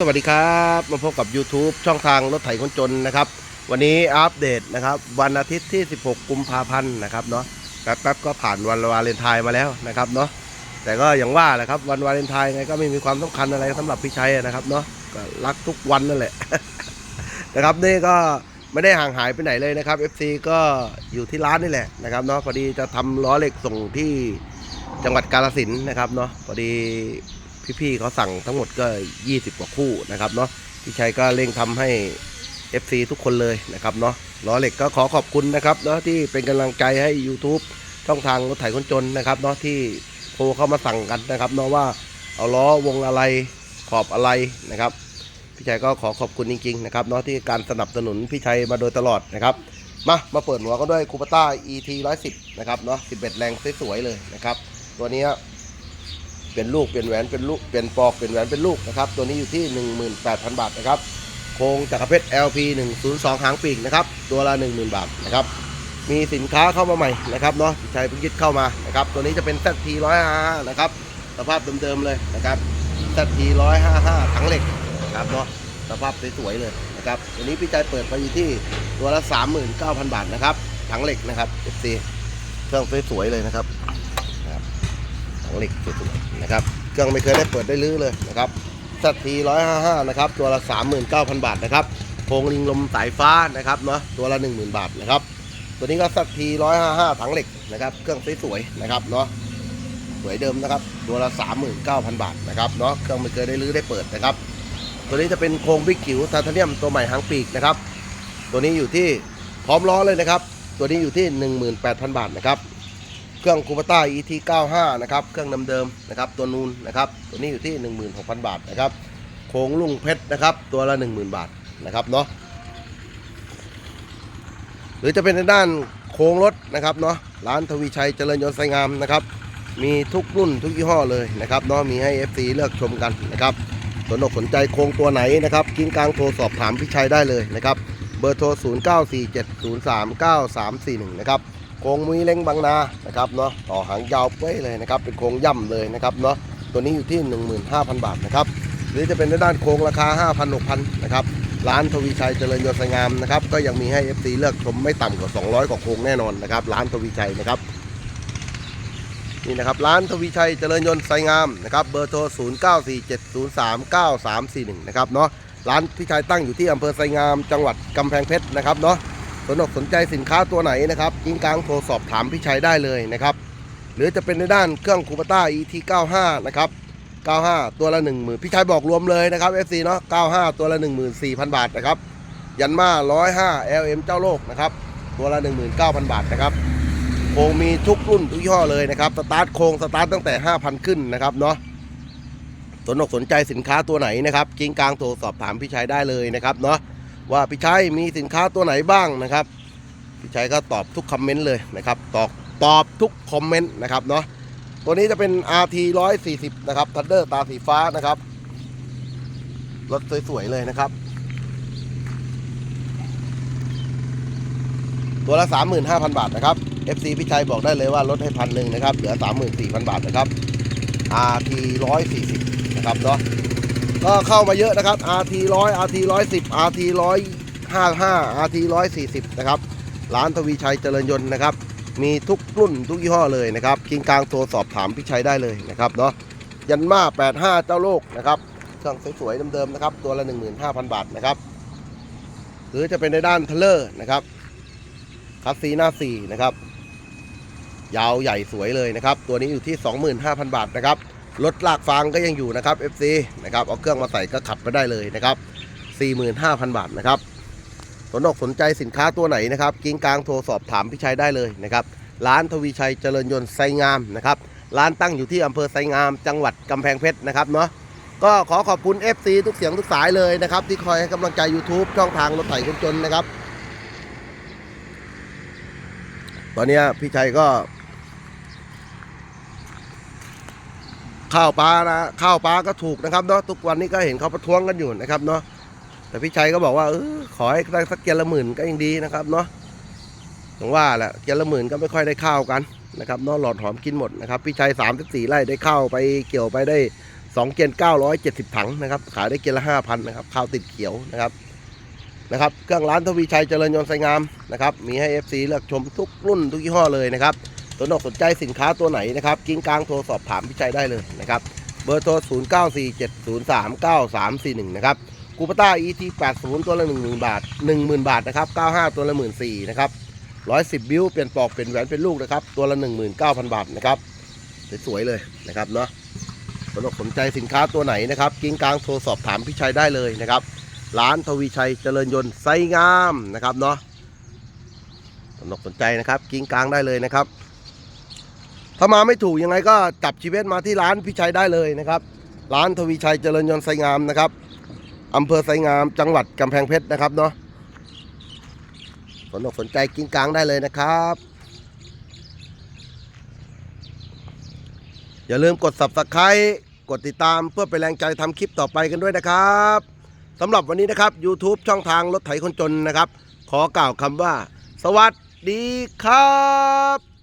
สวัสดีครับมาพบกับ YouTube ช่องทางรถไถคนจนนะครับ วันนี้อัปเดตนะครับ วันอาทิตย์ที่ 16 กุมภาพันธ์นะครับเนาะแป๊บๆก็ผ่านวันวาเลนไทน์มาแล้วนะครับเนาะแต่ก็อย่างว่าแหละครับวันวาเลนไทน์ไงก็ไม่มีความสำคัญอะไรสำหรับพี่ชัยนะครับเนาะก็รักทุกวันนั่นแหละนะครับนี่ก็ไม่ได้ห่างหายไปไหนเลยนะครับ FC ก็อยู่ที่ร้านนี่แหละนะครับเนาะพอดีจะทำล้อเหล็กส่งที่จังหวัดกาฬสินนะครับเนาะพอดี พี่ๆเขาสั่งทั้งหมดก็ 20 กว่าคู่นะครับเนาะพี่ชัยก็เร่งทำให้ FC ทุกคนเลยนะครับเนาะล้อเหล็กก็ขอขอบคุณนะครับเนาะที่เป็นกำลังใจให้ YouTube ช่องทางรถไถคนจนนะครับเนาะที่โทรเข้ามาสั่งกันนะครับเนาะว่าเอาล้อวงอะไรขอบอะไรนะครับพี่ชัยก็ขอขอบคุณจริงๆนะครับเนาะที่การสนับสนุนพี่ชัยมาโดยตลอดนะครับมามาเปิดหัวก็ด้วยคูปต้า ET 110 นะครับเนาะ11 แรงสวยๆเลยนะครับ ตัวนี้ เปลี่ยนลูกเปลี่ยนแหวนเป็นลูกเปลี่ยนปอกเปลี่ยนแหวนเป็นลูกนะครับตัวนี้อยู่ที่ 18,000 บาทนะครับโครงจักรเพชร LP 102หางปีกนะครับตัวละ 10,000 บาทนะครับมีสินค้าเข้ามาใหม่นะครับเนาะที่ชัยพิ่งยึดเข้ามานะครับตัวนี้จะเป็น ZT 155นะครับสภาพเดิมๆเลยนะครับ ZT 155ถังเหล็กนะครับเนาะสภาพสวยๆเลยนะครับตัวนี้พี่ชัยเปิดไปอยู่ที่ตัวละ 39,000 บาทนะครับถังเหล็กนะครับ FC เครื่องสวยๆเลยนะครับ ถังเหล็กสวยๆนะครับ เครื่องไม่เคยได้เปิดได้ลื้อเลยนะครับสัตทีร้อยห้าห้านะครับ ตัวละสามหมื่นเก้าพันบาทนะครับโครงลิงลมสายฟ้านะครับเนาะตัวละหนึ่งหมื่นบาทนะครับ ตัวนี้ก็สัตทีร้อยห้าห้าถังเหล็กนะครับ เครื่องสวยๆนะครับเนาะสวยเดิมนะครับ ตัวละสามหมื่นเก้าพันบาทนะครับเนาะเครื่องไม่เคยได้ลื้อได้เปิดนะครับ ตัวนี้จะเป็นโครงบิ๊กจิ๋วไทเทเนียมตัวใหม่หางปีกนะครับ ตัวนี้อยู่ที่พร้อมล้อเลยนะครับ ตัวนี้อยู่ที่ 18,000 บาทนะครับ เครื่องคูปต้า ET 95นะครับ เครื่องเดิมๆนะครับ ตัวนูนนะครับ ตัวนี้อยู่ที่ 16,000 บาทนะครับ โค้งลุงเพชรนะครับ ตัวละ 10,000 บาทนะครับเนาะ หรือจะเป็นในด้านโค้งรถนะครับเนาะ ร้านทวีชัยเจริญยนต์ไซงามนะครับ มีทุกรุ่นทุกยี่ห้อเลยนะครับเนาะ มีให้ FC เลือกชมกันนะครับ สนอกสนใจโครงตัวไหนนะครับ กิ้งกลางโทรสอบถามพี่ชัยได้เลยนะครับ เบอร์โทร 0947039341 นะครับ โครงมุ้ยเล้งบางนานะครับเนาะต่อหางยาวเป้ยเลยนะครับเป็นโครงย่ำเลยนะครับเนาะตัวนี้อยู่ที่ 15,000 บาทนะครับหรือจะเป็นในด้านโครงราคา 5,000 6,000นะครับร้านทวีชัยเจริญยนต์สงามนะครับก็ยังมีให้ FC เลือกชมไม่ต่ำกว่า 200 กว่าโครงแน่นอนนะครับร้านทวีชัยนะครับนี่นะครับร้านทวีชัยเจริญยนต์ไซงามนะครับเบอร์โทร 0947039341 นะครับเนาะร้านพี่ชัยตั้งอยู่ที่อำเภอไซงามจังหวัดกำแพงเพชรนะครับเนาะ สนอกสนใจสินค้าตัวไหนนะครับกิ้งกลางโทรสอบถามพี่ชัยได้เลยนะครับ หรือจะเป็นในด้านเครื่องคูปต้า ET 95 นะครับ 95 ตัวละ 1 0,000พี่ชัยบอกรวมเลยนะครับ FC เนาะ 95 ตัวละ 14,000 บาทนะครับ ยันมา 105 LM เจ้าโลกนะครับ ตัวละ 19,000 บาทนะครับ โครงมีทุกรุ่นทุกยี่ห้อเลยนะครับ สตาร์ทโครงสตาร์ทตั้งแต่ 5,000 ขึ้นนะครับเนาะสนอกสนใจสินค้าตัวไหนนะครับกิ้งกลางโทรสอบถามพี่ชัยได้เลยนะครับเนาะ ว่าพี่ชัยมีสินค้าตัวไหนบ้างนะครับพี่ชัยก็ตอบทุกคอมเมนต์เลยนะครับตอบตอบทุกคอมเมนต์นะครับเนาะตัวนี้จะเป็น RT 140 นะครับทันเดอร์ตาสีฟ้านะครับรถสวยๆเลยนะครับ ตัวละ 35,000 บาทนะครับ FC พี่ชัยบอกได้เลยว่าลดให้พันหนึ่งนะครับ เหลือ 34,000 บาทนะครับ RT 140 นะครับเนาะ ก็เข้ามาเยอะนะครับ RT 100 RT 110 RT 155 RT 140 นะครับ ร้านทวีชัยเจริญยนต์นะครับ มีทุกรุ่นทุกยี่ห้อเลยนะครับกิงกลางโทรสอบถามพี่ชัยได้เลยนะครับเนาะ ยันมา85 เจ้าโลกนะครับเครื่องสวยๆเดิมๆนะครับ ตัวละ 15,000 บาทนะครับ หรือจะเป็นในด้านเทเลอร์นะครับคัสซีหน้า4นะครับ ยาวใหญ่สวยเลยนะครับ ตัวนี้อยู่ที่ 25,000 บาทนะครับ รถลากฟางก็ยังอยู่นะครับ FC นะครับเอาเครื่องมาใส่ก็ขับไปได้เลยนะครับ 45,000 บาทนะครับสนอกสนใจสินค้าตัวไหนนะครับกิ้งกลางโทรสอบถามพี่ชัยได้เลยนะครับร้านทวีชัยเจริญยนต์ไซงามนะครับร้านตั้งอยู่ที่อำเภอไซงาม จังหวัดกำแพงเพชรนะครับเนาะก็ขอขอบคุณ FC ทุกเสียงทุกสายเลยนะครับ ที่คอยให้กำลังใจ YouTube ช่องทางรถไถคนจนนะครับ ตอนนี้พี่ชัยก็ ข้าวปลานะข้าวปลาก็ถูกนะครับเนาะทุกวันนี้ก็เห็นเขาประท้วงกันอยู่นะครับเนาะแต่พี่ชัยก็บอกว่าเออขอให้ได้สักเกียรละหมื่นก็ยังดีนะครับเนาะอย่างว่าแหละเกียรละหมื่นก็ไม่ค่อยได้ข้าวกันนะครับเนาะหลอดหอมกินหมดนะครับพี่ชัยสามสิบสี่ไร่ได้ข้าวไปเกี่ยวไปได้สองเกน970ถังนะครับขายได้เกนละ5,000นะครับข้าวติดเขียวนะครับนะครับเครื่องร้านทวีชัยเจริญยนต์ไซงามนะครับมีให้ FC เลือกชมทุกรุ่นทุกยี่ห้อเลยนะครับ สนอกสนใจสินค้าตัวไหนนะครับกิ้งกลางโทรสอบถามพี่ชัยได้เลยนะครับ เบอร์โทร 0 9 4 7 0 3 9 3 4 1 นะครับคูปต้า ET 80ตัวละ 10,000 บาท 10,000 บาทนะครับ 95 ตัวละ 14,000นะครับ110 บิวเปลี่ยนปลอกเปลี่ยนแหวนเป็นลูกนะครับ ตัวละ 19,000 บาทนะครับสวยๆเลยนะครับเนาะสนอกสนใจสินค้าตัวไหนนะครับกิ้งกลางโทรสอบถามพี่ชัยได้เลยนะครับร้านทวีชัยเจริญยนต์ไซงามนะครับเนาะสนอกสนใจนะครับกิ้งกลางได้เลยนะครับ ถ้ามาไม่ถูกยังไงก็จับชีเวตมาที่ร้านพี่ชัยได้เลยนะครับ ร้านทวีชัยเจริญยนต์ไซงามนะครับอำเภอไซงามจังหวัดกำแพงเพชรนะครับเนาะสนอกสนใจกิ้งกลางได้เลยนะครับ อย่าลืมกด subscribe กดติดตามเพื่อเป็นแรงใจทำคลิปต่อไปกันด้วยนะครับสำหรับวันนี้นะครับ YouTube ช่องทางรถไถคนจนนะครับ ขอกล่าวคำว่า สวัสดีครับ